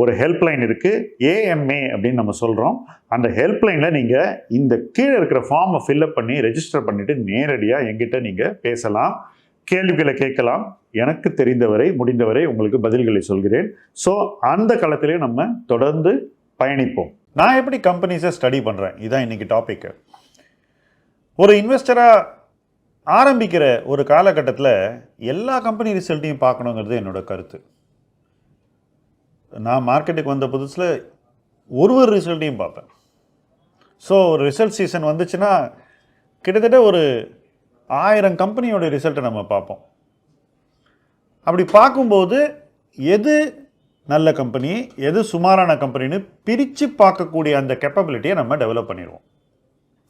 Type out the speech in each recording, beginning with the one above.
ஒரு ஹெல்ப்லைன் இருக்குது ஏஎம்ஏ அப்படின்னு நம்ம சொல்கிறோம் அந்த ஹெல்ப்லைனில் நீங்கள் இந்த கீழே இருக்கிற ஃபார்மை ஃபில்அப் பண்ணி ரெஜிஸ்டர் பண்ணிவிட்டு நேரடியாக எங்கிட்ட நீங்கள் பேசலாம். கேள்விகளை கேட்கலாம். எனக்கு தெரிந்தவரை முடிந்தவரை உங்களுக்கு பதில்களை சொல்கிறேன். ஸோ அந்த காலத்திலே நம்ம தொடர்ந்து பயணிப்போம். நான் எப்படி கம்பெனிஸை ஸ்டடி பண்ணுறேன் இதுதான் இன்றைக்கி டாபிக் ஒரு இன்வெஸ்டராக ஆரம்பிக்கிற ஒரு காலகட்டத்தில் எல்லா கம்பெனி ரிசல்ட்டையும் பார்க்கணுங்கிறது என்னோட கருத்து. நான் மார்க்கெட்டுக்கு வந்த புதுசில் ஒரு ஒரு ரிசல்ட்டையும் பார்ப்பேன் ஸோ ஒரு ரிசல்ட் சீசன் வந்துச்சுன்னா கிட்டத்தட்ட ஒரு ஆயிரம் கம்பெனியோட ரிசல்ட்டை நம்ம பார்ப்போம். அப்படி பார்க்கும்போது எது நல்ல கம்பெனி எது சுமாரான கம்பெனின்னு பிரித்து பார்க்கக்கூடிய அந்த கெப்பபிலிட்டியை நம்ம டெவலப் பண்ணிடுவோம்.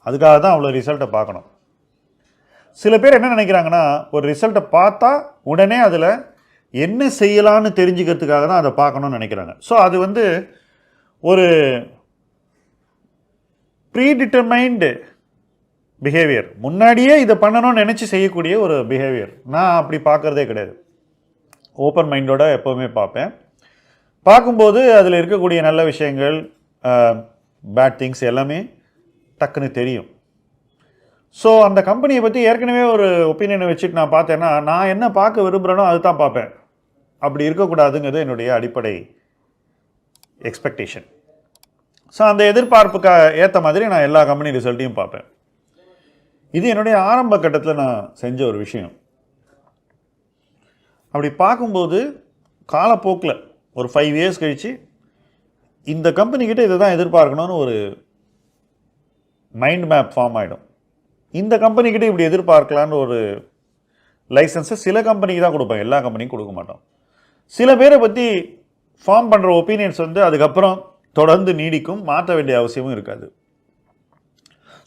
அதுக்காக தான் அவ்வளோ ரிசல்ட்டை பார்க்கணும். சில பேர் என்ன நினைக்கிறாங்கன்னா ஒரு ரிசல்ட்டை பார்த்தா உடனே அதில் என்ன செய்யலான்னு தெரிஞ்சுக்கிறதுக்காக தான் அதை பார்க்கணும்னு நினைக்கிறாங்க. ஸோ அது வந்து ஒரு ப்ரீ டிட்டர்மைண்டு பிஹேவியர் முன்னாடியே இதை பண்ணணும்னு நினச்சி செய்யக்கூடிய ஒரு பிஹேவியர் நான் அப்படி பார்க்குறதே கிடையாது. ஓப்பன் மைண்டோட எப்போவுமே பார்ப்பேன். பார்க்கும்போது அதில் இருக்கக்கூடிய நல்ல விஷயங்கள் பேட் திங்ஸ் எல்லாமே டக்குன்னு தெரியும். ஸோ அந்த கம்பெனியை பற்றி ஏற்கனவே ஒரு ஒப்பீனியனை வச்சுட்டு நான் பார்த்தேன்னா நான் என்ன பார்க்க விரும்புகிறேனோ அது தான் பார்ப்பேன். அப்படி இருக்கக்கூடாதுங்கிறது என்னுடைய அடிப்படை எக்ஸ்பெக்டேஷன் ஸோ அந்த எதிர்பார்ப்புக்கு ஏற்ற மாதிரி நான் எல்லா கம்பெனி ரிசல்ட்டையும் பார்ப்பேன். இது என்னுடைய ஆரம்ப கட்டத்தில் நான் செஞ்ச ஒரு விஷயம். அப்படி பார்க்கும்போது காலப்போக்கில் ஒரு ஃபைவ் இயர்ஸ் கழித்து இந்த கம்பெனிக்கிட்ட இதை தான் எதிர்பார்க்கணும்னு ஒரு மைண்ட் மேப் ஃபார்ம் ஆகிடும் இந்த கம்பெனிக்கிட்ட இப்படி எதிர்பார்க்கலான்னு ஒரு லைசன்ஸை சில கம்பெனிக்கு தான் கொடுப்பேன். எல்லா கம்பெனிக்கும் கொடுக்க மாட்டோம். சில பேரை பற்றி ஃபார்ம் பண்ணுற ஒப்பீனியன்ஸ் வந்து அதுக்கப்புறம் தொடர்ந்து நீடிக்கும். மாற்ற வேண்டிய அவசியமும் இருக்காது.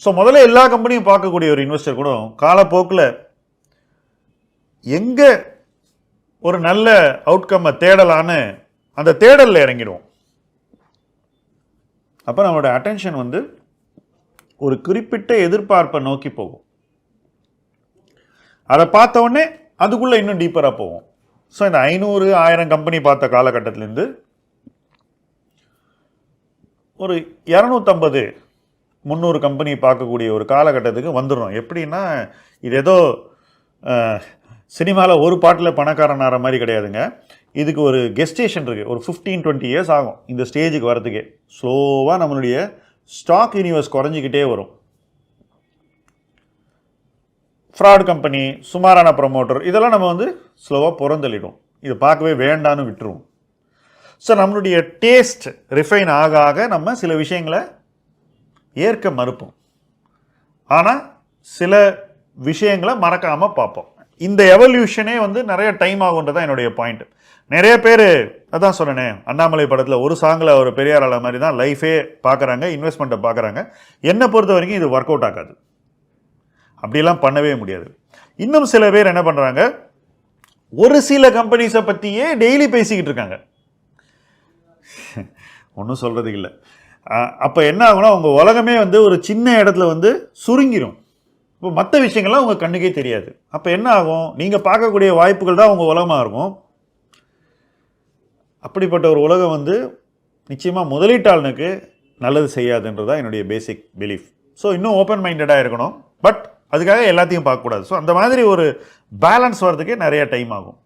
ஸோ முதல்ல எல்லா கம்பெனியும் பார்க்கக்கூடிய ஒரு இன்வெஸ்டர் கூட காலப்போக்கில் எங்கே ஒரு நல்ல அவுட்கம்மை தேடலான்னு அந்த தேடலில் இறங்கிடுவோம். அப்போ நம்மளோட அட்டென்ஷன் வந்து ஒரு குறிப்பிட்ட எதிர்பார்ப்பை நோக்கி போகும். அதை பார்த்த உடனே அதுக்குள்ளே இன்னும் டீப்பராக போவோம் ஸோ இந்த ஐநூறு ஆயிரம் கம்பெனி பார்த்த காலகட்டத்திலேருந்து ஒரு இரநூத்தம்பது முந்நூறு கம்பெனி பார்க்கக்கூடிய ஒரு காலகட்டத்துக்கு வந்துடும் எப்படின்னா இது ஏதோ சினிமாவில் ஒரு பாட்டில் பணக்காரன் ஆகிற மாதிரி கிடையாதுங்க. இதுக்கு ஒரு கெஸ்டேஷன் இருக்குது ஒரு ஃபிஃப்டீன் டுவெண்ட்டி இயர்ஸ் ஆகும் இந்த ஸ்டேஜுக்கு வரதுக்கே. ஸ்லோவாக நம்மளுடைய ஸ்டாக் யூனிவர்ஸ் குறைஞ்சிக்கிட்டே வரும். ஃப்ராட் கம்பெனி சுமாரான ப்ரமோட்டர் இதெல்லாம் நம்ம வந்து ஸ்லோவாக புறந்தள்ளிடும். இது பார்க்கவே வேண்டான்னு விட்டுருவோம் ஸோ நம்மளுடைய டேஸ்ட் ரிஃபைன் ஆக ஆக நம்ம சில விஷயங்களை ஏற்க மறுப்போம். ஆனால் சில விஷயங்களை மறக்காமல் பார்ப்போம். இந்த எவல்யூஷனே வந்து நிறைய டைம் ஆகுன்றது என்னுடைய பாயிண்ட் நிறைய பேர் அதான் சொன்னேனே அண்ணாமலை படத்தில் ஒரு சாங்கில் ஒரு பெரியார் ஆள மாதிரி தான் லைஃபே பார்க்குறாங்க இன்வெஸ்ட்மெண்ட்டை பார்க்குறாங்க. என்னை பொறுத்த வரைக்கும் இது ஒர்க் அவுட் ஆகாது. அப்படிலாம் பண்ணவே முடியாது. இன்னும் சில பேர் என்ன பண்ணுறாங்க ஒரு சில கம்பெனிஸை பற்றியே டெய்லி பேசிக்கிட்டு இருக்காங்க. ஒன்றும் சொல்கிறது இல்லை. அப்போ என்ன ஆகும்னா உங்கள் உலகமே வந்து ஒரு சின்ன இடத்துல வந்து சுருங்கிடும் இப்போ மற்ற விஷயங்கள்லாம் உங்கள் கண்ணுக்கே தெரியாது. அப்போ என்ன ஆகும்? நீங்கள் பார்க்கக்கூடிய வாய்ப்புகள் தான் உங்கள் உலகமாக இருக்கும். அப்படிப்பட்ட ஒரு உலகம் வந்து நிச்சயமாக முதலீட்டாளனுக்கு நல்லது செய்யாதுன்றது தான் என்னுடைய பேசிக் பிலீஃப் ஸோ இன்னும் ஓப்பன் மைண்டடாக இருக்கணும். பட் அதுக்காக எல்லாத்தையும் பார்க்கக்கூடாது. ஸோ அந்த மாதிரி ஒரு பேலன்ஸ் வர்றதுக்கே நிறைய டைம் ஆகும்.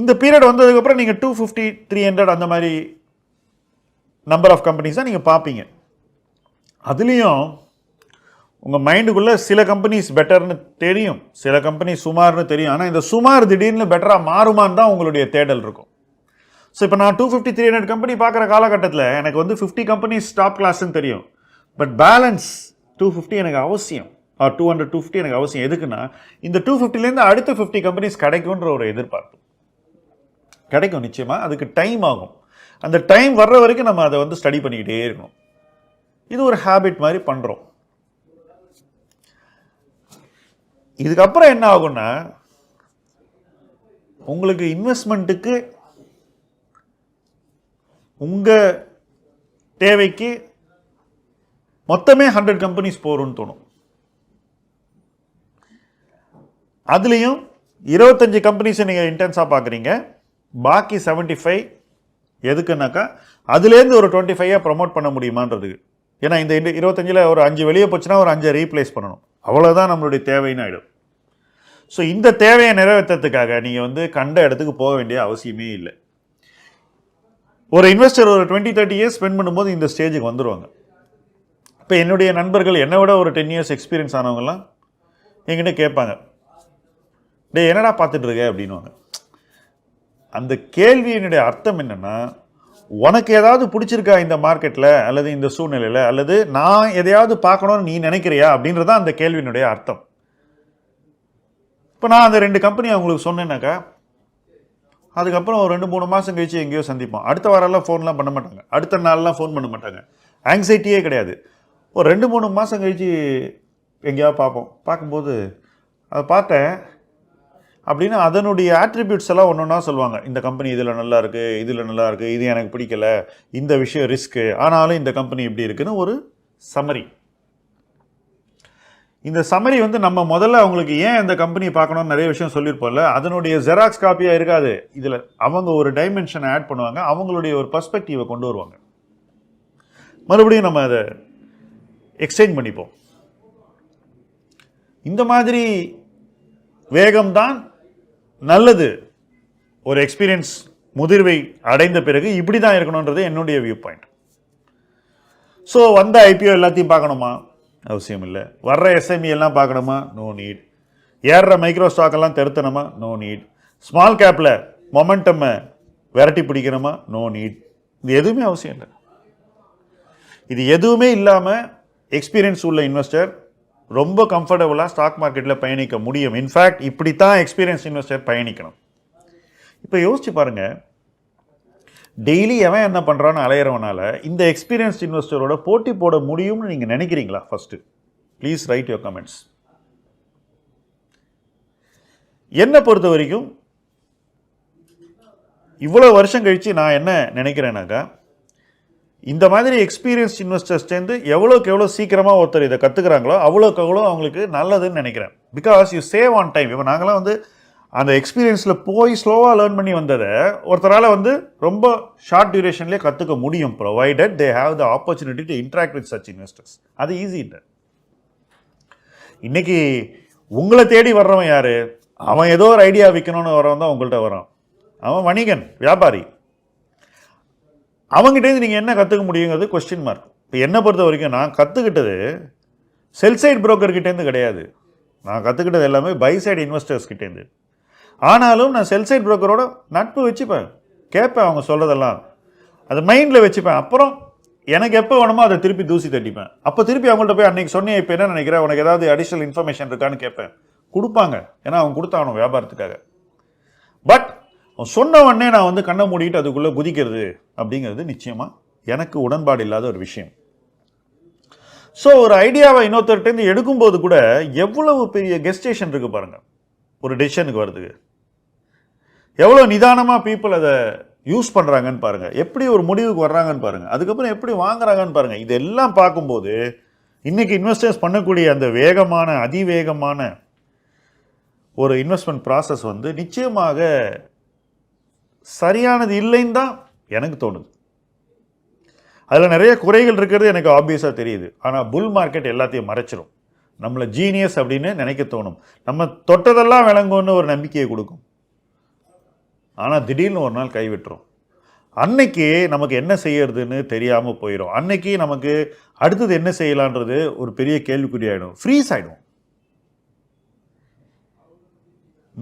இந்த பீரியட் வந்ததுக்கப்புறம் நீங்கள் டூ ஃபிஃப்டி த்ரீ ஹண்ட்ரட் அந்த மாதிரி நம்பர் ஆஃப் கம்பெனிஸ் தான் நீங்கள் பார்ப்பீங்க. அதுலேயும் உங்கள் மைண்டுக்குள்ளே சில கம்பெனிஸ் பெட்டர்னு தெரியும். சில கம்பெனி சுமார்னு தெரியும். ஆனால் இந்த சுமார் திடீர்னு பெட்டராக மாறுமான்னு தான் உங்களுடைய தேடல் இருக்கும். ஸோ இப்போ நான் two fifty three hundred company பார்க்குற காலகட்டத்தில் எனக்கு வந்து ஃபிஃப்டி கம்பெனிஸ் டாப் கிளாஸ்ன்னு தெரியும். பட் பேலன்ஸ் டூ ஃபிஃப்டி எனக்கு அவசியம். Or two hundred two fifty எனக்கு அவசியம். எதுக்குன்னா இந்த டூ ஃபிஃப்டிலேருந்து அடுத்த ஃபிஃப்டி கம்பெனிஸ் கிடைக்குன்ற ஒரு எதிர்பார்ப்பு. கிடைக்கும் நிச்சயமாக அதுக்கு டைம் ஆகும். அந்த டைம் வர்ற வரைக்கும் நம்ம அதை வந்து ஸ்டடி பண்ணிக்கிட்டே இருக்கணும். இது ஒரு ஹேபிட் மாதிரி பண்ணுறோம் இதுக்கப்புறம் என்ன ஆகும்னா உங்களுக்கு இன்வெஸ்ட்மெண்ட்டுக்கு உங்கள் தேவைக்கு மொத்தமே ஹண்ட்ரட் கம்பெனிஸ் போகிறோன்னு தோணும். அதுலேயும் இருபத்தஞ்சி கம்பெனிஸை நீங்கள் இன்டென்ஸாக பார்க்குறீங்க பாக்கி 75 ஃபைவ் எதுக்குன்னாக்கா அதுலேருந்து ஒரு டுவெண்ட்டி ஃபைவாக ப்ரமோட் பண்ண முடியுமான்றதுக்கு ஏன்னா இந்த இந்த இருபத்தஞ்சில் ஒரு அஞ்சு வெளியே போச்சுன்னா ஒரு அஞ்சை ரீப்ளேஸ் பண்ணணும். அவ்வளோதான் நம்மளுடைய தேவைன்னு ஆகிடும் ஸோ இந்த தேவையை நிறைவேற்றத்துக்காக நீங்கள் வந்து கண்ட இடத்துக்கு போக வேண்டிய அவசியமே இல்லை. ஒரு இன்வெஸ்டர் ஒரு டுவெண்ட்டி தேர்ட்டி இயர்ஸ் ஸ்பெண்ட் பண்ணும்போது இந்த ஸ்டேஜுக்கு வந்துடுவாங்க இப்போ என்னுடைய நண்பர்கள் என்னை விட ஒரு டென் இயர்ஸ் எக்ஸ்பீரியன்ஸ் ஆனவங்கலாம் என்கிட்ட கேட்பாங்க. டேய் என்னடா பார்த்துட்ருக்க அப்படின்வாங்க அப்படின்னுவாங்க. அந்த கேள்வியினுடைய அர்த்தம் என்னன்னா உனக்கு ஏதாவது பிடிச்சிருக்கா இந்த மார்க்கெட்டில் அல்லது இந்த சூழ்நிலையில்? அல்லது நான் எதையாவது பார்க்கணும்னு நீ நினைக்கிறியா? அப்படின்றது தான் அந்த கேள்வியினுடைய அர்த்தம். இப்போ நான் அந்த ரெண்டு கம்பெனி அவங்களுக்கு சொன்னேன்னாக்கா அதுக்கப்புறம் ஒரு ரெண்டு மூணு மாதம் கழிச்சு எங்கேயோ சந்திப்போம். அடுத்த வாரம்லாம் ஃபோன்லாம் பண்ண மாட்டாங்க. அடுத்த நாள்லாம் ஃபோன் பண்ண மாட்டாங்க. ஆங்ஸைட்டியே கிடையாது. ஒரு ரெண்டு மூணு மாதம் கழிச்சு எங்கேயாவது பார்ப்போம். பார்க்கும்போது அதை பார்த்தேன். அப்படின்னு அதனுடைய ஆட்ரிபியூட்ஸ் எல்லாம் ஒன்று ஒன்றா சொல்லுவாங்க. இந்த கம்பெனி இதில் நல்லா இருக்குது இதில் நல்லா இருக்குது இது எனக்கு பிடிக்கல இந்த விஷயம் ரிஸ்க்கு ஆனாலும் இந்த கம்பெனி இப்படி இருக்குன்னு ஒரு சமரி இந்த சமரி வந்து நம்ம முதல்ல அவங்களுக்கு ஏன் இந்த கம்பெனி பார்க்கணும்னு நிறைய விஷயம் சொல்லியிருப்போம்ல அதனுடைய ஜெராக்ஸ் காப்பியாக இருக்காது. இதில் அவங்க ஒரு டைமென்ஷனை ஆட் பண்ணுவாங்க. அவங்களுடைய ஒரு பர்ஸ்பெக்டிவை கொண்டு வருவாங்க. மறுபடியும் நம்ம அதை எக்ஸ்சேஞ்ச் பண்ணிப்போம். இந்த மாதிரி வேகம்தான் நல்லது. ஒரு எக்ஸ்பீரியன்ஸ் முதிர்வை அடைந்த பிறகு இப்படி தான் இருக்கணுன்றது என்னுடைய வியூ பாயிண்ட் ஸோ வந்த ஐபிஓ எல்லாத்தையும் பார்க்கணுமா? அவசியம் இல்லை. வர்ற எஸ்எம்இ எல்லாம் பார்க்கணுமா? நோ நீட் ஏறுற மைக்ரோ ஸ்டாக் எல்லாம் தெருத்தணுமா? நோ நீட் ஸ்மால் கேப்பில் மொமெண்டம்மை விரட்டி பிடிக்கணுமா? நோ நீட் இது எதுவுமே அவசியம் இல்லை. இது எதுவுமே இல்லாமல் எக்ஸ்பீரியன்ஸ் உள்ள இன்வெஸ்டர் ரொம்ப கம்ஃபர்டபுளாக ஸ்டாக் மார்க்கெட்டில் பயணிக்க முடியும். இன்ஃபேக்ட் இப்படி தான் எக்ஸ்பீரியன்ஸ் இன்வெஸ்டர் பயணிக்கணும். இப்போ யோசிச்சு பாருங்கள் டெய்லி எவன் என்ன பண்ணுறான்னு அலையிறவனால இந்த எக்ஸ்பீரியன்ஸ் இன்வெஸ்டரோட போட்டி போட முடியும்னு நீங்கள் நினைக்கிறீங்களா first please write your comments என்னை பொறுத்த வரைக்கும் இவ்வளோ வருஷம் கழித்து நான் என்ன நினைக்கிறேன்னாக்கா இந்த மாதிரி எக்ஸ்பீரியன்ஸ் இன்வெஸ்டர்ஸ்லேருந்து எவ்வளோக்கு எவ்வளோ சீக்கிரமாக ஒருத்தர் இதை கற்றுக்குறாங்களோ அவ்வளோக்கு அவ்வளோ அவங்களுக்கு நல்லதுன்னு நினைக்கிறேன். Because you save on time இப்போ நாங்களாம் வந்து அந்த எக்ஸ்பீரியன்ஸில் போய் ஸ்லோவாக லேர்ன் பண்ணி வந்ததை ஒருத்தரால் வந்து ரொம்ப ஷார்ட் டியூரேஷன்லேயே கற்றுக்க முடியும் provided they have the opportunity to interact with such investors அது ஈஸி இல்லை. இன்றைக்கி உங்களை தேடி வர்றவன் யார்? அவன் ஏதோ ஒரு ஐடியா விற்கணும்னு வரவன் தான் உங்கள்கிட்ட வரான் அவன் வணிகன் வியாபாரி. அவங்ககிட்டேருந்து நீங்கள் என்ன கற்றுக்க முடியுங்கிறது கொஸ்டின் மார்க் இப்போ என்னை பொறுத்த வரைக்கும் நான் கற்றுக்கிட்டது செல் சைட் கிட்டேருந்து கிடையாது. நான் கற்றுக்கிட்டது எல்லாமே பை சைடு இன்வெஸ்டர்ஸ் கிட்டேருந்து ஆனாலும் நான் செல் சைட் புரோக்கரோட நட்பு வச்சுப்பேன். கேட்பேன் அவங்க சொல்கிறதெல்லாம் அது மைண்டில் வச்சுப்பேன். அப்புறம் எனக்கு எப்போ வேணுமோ அதை திருப்பி தூசி தட்டிப்பேன். அப்போ திருப்பி அவங்கள்ட்ட போய் அன்னைக்கு சொன்னேன் இப்போ என்ன நினைக்கிறேன் உனக்கு ஏதாவது அடிஷ்னல் இன்ஃபர்மேஷன் இருக்கான்னு கேட்பேன். கொடுப்பாங்க. ஏன்னா அவங்க கொடுத்தாகணும் வியாபாரத்துக்காக. பட் சொன்ன உடனே நான் வந்து கண்ணை மூடிட்டு அதுக்குள்ளே குதிக்கிறது அப்படிங்கிறது நிச்சயமாக எனக்கு உடன்பாடு இல்லாத ஒரு விஷயம். ஸோ ஒரு ஐடியாவை இன்னொருத்தர்கிட்டருந்து எடுக்கும்போது கூட எவ்வளவு பெரிய கெஸ்டேஷன் இருக்குது பாருங்கள் ஒரு டெசிஷனுக்கு வர்றதுக்கு. எவ்வளோ நிதானமாக பீப்புள் அதை யூஸ் பண்ணுறாங்கன்னு பாருங்கள் எப்படி ஒரு முடிவுக்கு வர்றாங்கன்னு பாருங்கள் அதுக்கப்புறம் எப்படி வாங்குறாங்கன்னு பாருங்கள் இதெல்லாம் பார்க்கும்போது இன்றைக்கி இன்வெஸ்டர்ஸ் பண்ணக்கூடிய அந்த வேகமான அதிவேகமான ஒரு இன்வெஸ்ட்மெண்ட் ப்ராசஸ் வந்து நிச்சயமாக சரியானது இல்லைன்னு தான் எனக்கு தோணுது. அதில் நிறைய குறைகள் இருக்கிறது எனக்கு ஆப்வியஸாக தெரியுது. ஆனால் புல் மார்க்கெட் எல்லாத்தையும் மறைச்சிடும் நம்மளை ஜீனியஸ் அப்படின்னு நினைக்க தோணும். நம்ம தொட்டதெல்லாம் விளங்கும்னு ஒரு நம்பிக்கையை கொடுக்கும். ஆனால் திடீர்னு ஒரு நாள் கைவிட்டுரும். அன்னைக்கு நமக்கு என்ன செய்யறதுன்னு தெரியாமல் போயிடும் அன்னைக்கு நமக்கு அடுத்தது என்ன செய்யலான்றது ஒரு பெரிய கேள்விக்குறி ஆகிடும் ஃப்ரீஸ் ஆகிடும்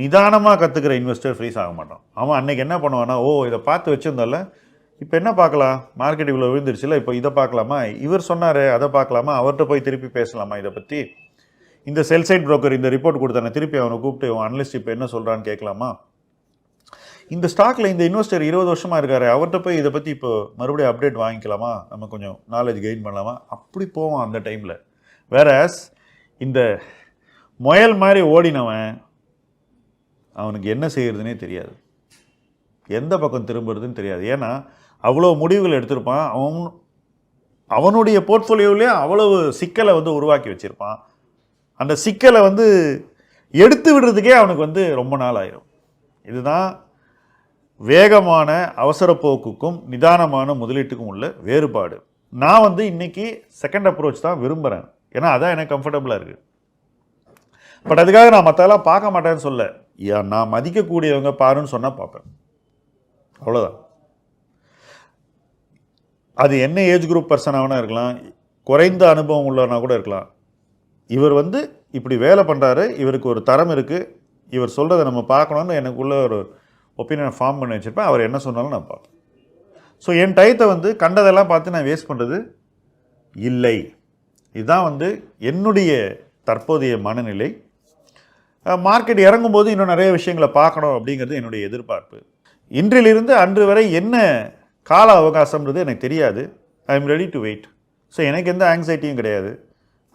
நிதானமாக கற்றுக்கிற இன்வெஸ்டர் ஃப்ரீஸ் ஆக மாட்டான். அவன் அன்னைக்கு என்ன பண்ணுவான்னா ஓ இதை பார்த்து வச்சிருந்தால இப்போ என்ன பார்க்கலாம்? மார்க்கெட் இவ்வளோ விழுந்துருச்சுல இப்போ இதை பார்க்கலாமா? இவர் சொன்னார் அதை பார்க்கலாமா? அவர்கிட்ட போய் திருப்பி பேசலாமா இதை பற்றி இந்த செல் சைட் புரோக்கர் இந்த ரிப்போர்ட் கொடுத்தானே திருப்பி அவனை கூப்பிட்டு அவன் அனலிஸ்ட் இப்போ என்ன சொல்கிறான்னு கேட்கலாமா? இந்த ஸ்டாக்ல இந்த இன்வெஸ்டர் இருபது வருஷமாக இருக்கார். அவர்கிட்ட போய் இதை பற்றி இப்போ மறுபடியும் அப்டேட் வாங்கிக்கலாமா? நம்ம கொஞ்சம் நாலேஜ் கெயின் பண்ணலாமா? அப்படி போவான் அந்த டைமில் வேற இந்த முயல் மாதிரி ஓடினவன் அவனுக்கு என்ன செய்கிறதுனே தெரியாது. எந்த பக்கம் திரும்புறதுன்னு தெரியாது. ஏன்னா அவ்வளோ முடிவுகள் எடுத்திருப்பான். அவன் அவனுடைய போர்ட்ஃபோலியோவிலே அவ்வளவு சிக்கலை வந்து உருவாக்கி வச்சுருப்பான். அந்த சிக்கலை வந்து எடுத்து விடுறதுக்கே அவனுக்கு வந்து ரொம்ப நாள் ஆயிரும். இதுதான் வேகமான அவசரப்போக்குக்கும் நிதானமான முதலீட்டுக்கும் உள்ள வேறுபாடு. நான் வந்து இன்றைக்கி செகண்ட் அப்ரோச் தான் விரும்புகிறேன் ஏன்னா அதான் எனக்கு கம்ஃபர்டபுளாக இருக்குது பட் அதுக்காக நான் மற்றெல்லாம் பார்க்க மாட்டேன்னு சொல்ல. யா, நான் மதிக்கக்கூடியவங்க பாருன்னு சொன்னால் பார்ப்பேன். அவ்வளோதான் அது என்ன ஏஜ் குரூப் பர்சனாகனா இருக்கலாம். குறைந்த அனுபவம் உள்ளவனா கூட இருக்கலாம். இவர் வந்து இப்படி வேலை பண்ணுறாரு இவருக்கு ஒரு தரம் இருக்குது இவர் சொல்கிறத நம்ம பார்க்கணுன்னு எனக்குள்ளே ஒரு ஒப்பீனியன் ஃபார்ம் பண்ணி வச்சுருப்பேன். அவர் என்ன சொன்னாலும் நான் பார்ப்பேன். ஸோ என் டயத்தை வந்து கண்டதெல்லாம் பார்த்து நான் வேஸ்ட் பண்ணுறது இல்லை. இதுதான் வந்து என்னுடைய தற்போதைய மனநிலை. மார்க்கெட் இறங்கும்போது இன்னும் நிறைய விஷயங்களை பார்க்கணும் அப்படிங்கிறது என்னுடைய எதிர்பார்ப்பு. இன்றிலிருந்து அன்று வரை என்ன கால அவகாசம்ன்றது எனக்கு தெரியாது. I am ready to wait so எனக்கு எந்த ஆங்ஸைட்டியும் கிடையாது.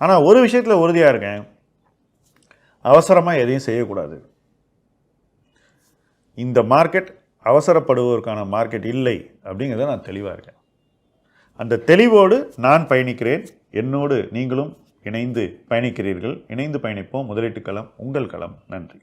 ஆனால் ஒரு விஷயத்தில் உறுதியாக இருக்கேன். அவசரமாக எதையும் செய்யக்கூடாது. இந்த மார்க்கெட் அவசரப்படுவதற்கான மார்க்கெட் இல்லை அப்படிங்கிறத நான் தெளிவாக இருக்கேன். அந்த தெளிவோடு நான் பயணிக்கிறேன். என்னோடு நீங்களும் இணைந்து பயணிக்கிறீர்கள். இணைந்து பயணிப்போம். முதலீட்டு களம் உங்கள் களம். நன்றி.